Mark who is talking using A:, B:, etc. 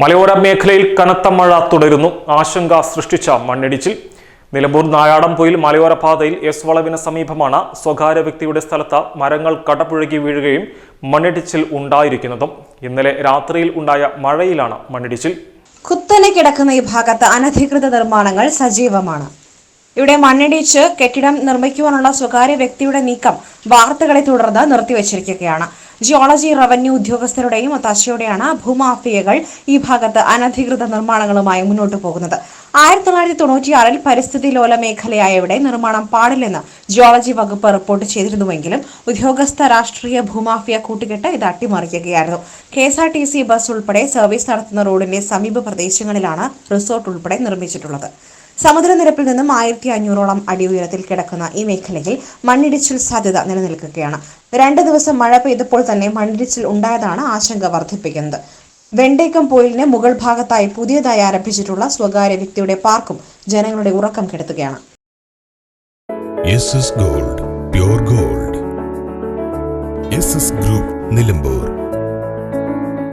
A: മലയോര മേഖലയിൽ കനത്ത മഴ തുടരുന്നു. ആശങ്ക സൃഷ്ടിച്ച മണ്ണിടിച്ചിൽ. നിലമ്പൂർ നായാടംപൊയിൽ മലയോര പാതയിൽ എസ് വളവിന് സമീപമാണ് സ്വകാര്യ വ്യക്തിയുടെ സ്ഥലത്ത് മരങ്ങൾ കടപുഴകി വീഴുകയും മണ്ണിടിച്ചിൽ ഉണ്ടായിരിക്കുന്നതും. ഇന്നലെ രാത്രിയിൽ ഉണ്ടായ മഴയിലാണ് മണ്ണിടിച്ചിൽ.
B: കുത്തനെ കിടക്കുന്ന ഈ ഭാഗത്ത് അനധികൃത നിർമ്മാണങ്ങൾ സജീവമാണ്. ഇവിടെ മണ്ണിടിച്ച് കെട്ടിടം നിർമ്മിക്കുവാനുള്ള സ്വകാര്യ വ്യക്തിയുടെ നീക്കം വാർത്തകളെ തുടർന്ന് നിർത്തിവച്ചിരിക്കുകയാണ്. ജിയോളജി റവന്യൂ ഉദ്യോഗസ്ഥരുടെയും ഒത്താശയോടെയാണ് ഭൂമാഫിയകൾ ഈ ഭാഗത്ത് അനധികൃത നിർമ്മാണങ്ങളുമായി മുന്നോട്ടു പോകുന്നത്. ആയിരത്തി തൊള്ളായിരത്തി തൊണ്ണൂറ്റിയാറിൽ പരിസ്ഥിതി ലോല മേഖലയായ ഇവിടെ നിർമ്മാണം പാടില്ലെന്ന് ജിയോളജി വകുപ്പ് റിപ്പോർട്ട് ചെയ്തിരുന്നുവെങ്കിലും ഉദ്യോഗസ്ഥ രാഷ്ട്രീയ ഭൂമാഫിയ കൂട്ടുകെട്ട് ഇത് അട്ടിമറിക്കുകയായിരുന്നു. K S R T C bus ഉൾപ്പെടെ സർവീസ് നടത്തുന്ന റോഡിന്റെ സമീപ പ്രദേശങ്ങളിലാണ് റിസോർട്ട് ഉൾപ്പെടെ നിർമ്മിച്ചിട്ടുള്ളത്. സമുദ്രനിരപ്പിൽ നിന്നും ആയിരത്തി അഞ്ഞൂറോളം അടി ഉയരത്തിൽ കിടക്കുന്ന ഈ മേഖലയിൽ മണ്ണിടിച്ചിൽ സാധ്യത നിലനിൽക്കുകയാണ്. രണ്ട് ദിവസം മഴ പെയ്തപ്പോൾ തന്നെ മണ്ണിടിച്ചിൽ ഉണ്ടായതാണ് ആശങ്ക വർദ്ധിപ്പിക്കുന്നത്. വെണ്ടേക്കം പോയിലിന് മുകൾ ഭാഗത്തായി പുതിയതായി ആരംഭിച്ചിട്ടുള്ള സ്വകാര്യ വ്യക്തിയുടെ പാർക്കും ജനങ്ങളുടെ ഉറക്കം കെടുത്തുകയാണ്.
C: Gold gold. ഗ്രൂപ്പ് നിലമ്പൂർ.